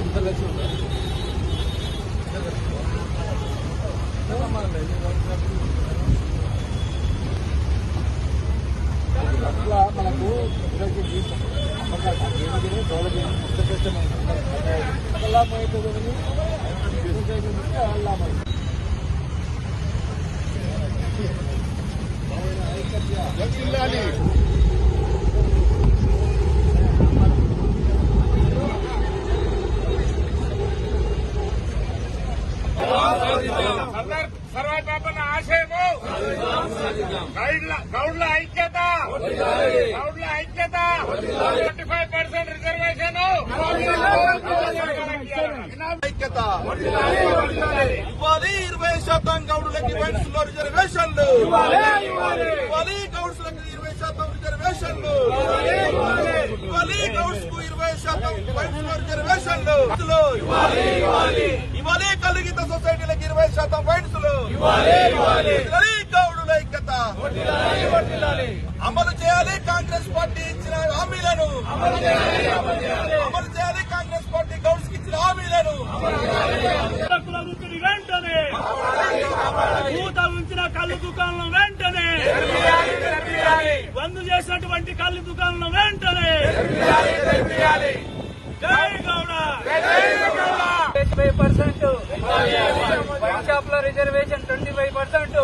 ఇద్దరు కలిసి ఉంటారు అట్లా మనకు ఇద్దరికి అమ్మకాలు గౌరవం లాభం అవుతుంది లాభం జిల్లాలి సర్దార్ సర్వాయి పాపన్న ఆశయము. గౌడ్ల ఐక్యత. గౌడ్ల ఐక్యత. ట్వంటీ ఫైవ్ పర్సెంట్ రిజర్వేషన్ ఐక్యత. ఇవ్వాలి ఇరవై శాతం గౌడులకి వైన్స్లో రిజర్వేషన్లు. ఇవ్వాలి గౌడ్స్ ఇరవై శాతం రిజర్వేషన్లు. ఇవ్వాలి గౌడ్స్కు ఇరవై శాతం వైన్స్లో రిజర్వేషన్లు. ఇవ్వాలి కలిగిత సొసైటీలకు ఇరవై శాతం వైన్స్లో ఇవ్వాలి. గౌడుల ఐక్యత. అమలు చేయాలి కాంగ్రెస్ పార్టీ ఇచ్చిన హామీలను. అమలు చేయాలి కాంగ్రెస్ పార్టీ గౌడ్స్కి ఇచ్చిన హామీలను. వెంటనే. పూత ఉంచిన కళ్ళు దుకాణం వెంటనే. బంద్ చేసినటువంటి కళ్ళు దుకాణం వెంటనే. జై ఫైవ్ పర్సెంట్. వైన్ షాప్లో reservation twenty five percent.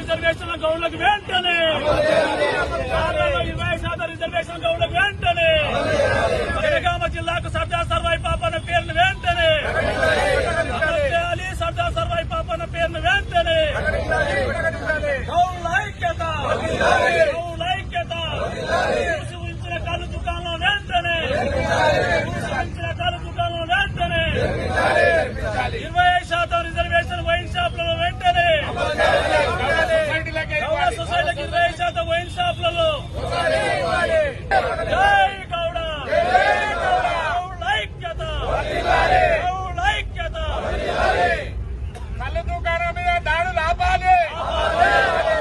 Reservation గౌడ్లకు వెంటనే ఆరులో ఇరవై శాతం రిజర్వేషన్ గౌడ్లకు వెంటనే జనగామ జిల్లాకు సర్దార్ సర్వాయి పాపన్న పేరును వెంటనే అమలు చేయాలి సర్దార్ సర్వాయి పాపన్న పేరును వెంటనే గౌడ్ల ఐక్యత గౌడ్ల ఐక్యత మూసి ఉంచిన కళ్ళు దుకాణం వెంటనే మూసి ఉంచిన కళ్ళు దుకాణం వెంటనే ఇరవై శాతం రిజర్వేషన్ వైన్ షాప్లలో వెంటనే గౌడ సొసైటీకి ఇరవై శాతం వైన్ షాప్లలో జై గౌడ గౌడ ఐక్యత గౌడ ఐక్యత కళ్ళు దుకాణం మీద దాడులు ఆపాలి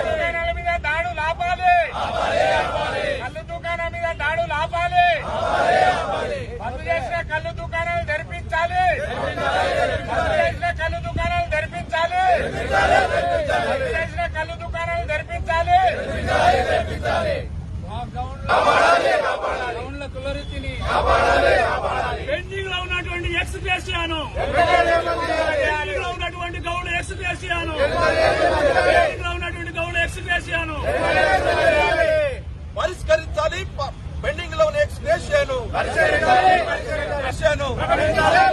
దుకాణాల మీద దాడులు ఆపాలి కళ్ళు దుకాణం మీద దాడులు ఆపాలి బంద్ చేసిన కళ్ళు దుకాణాలు తెరిపించాలి బంద్ చేసిన కళ్ళు దుకాణాలు తెరిపించాలి బంద్ చేసిన కళ్ళు దుకాణాలు తెరిపించాలి గౌండ్ల కులవృత్తిని పెండింగ్లో ఉన్నటువంటి ఎక్స్ప్రెసియాను పెండింగ్లో ఉన్నటువంటి గౌడ ఎక్స్ప్రెసియాను పెండింగ్లో ఉన్నటువంటి గౌడ ఎక్స్ప్రెసియాను పరిష్కరించాలి పెండింగ్లో ఉన్న ఎక్స్ప్రెషన్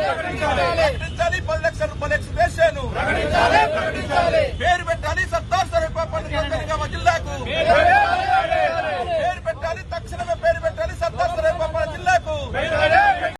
ప్రకటించాలి.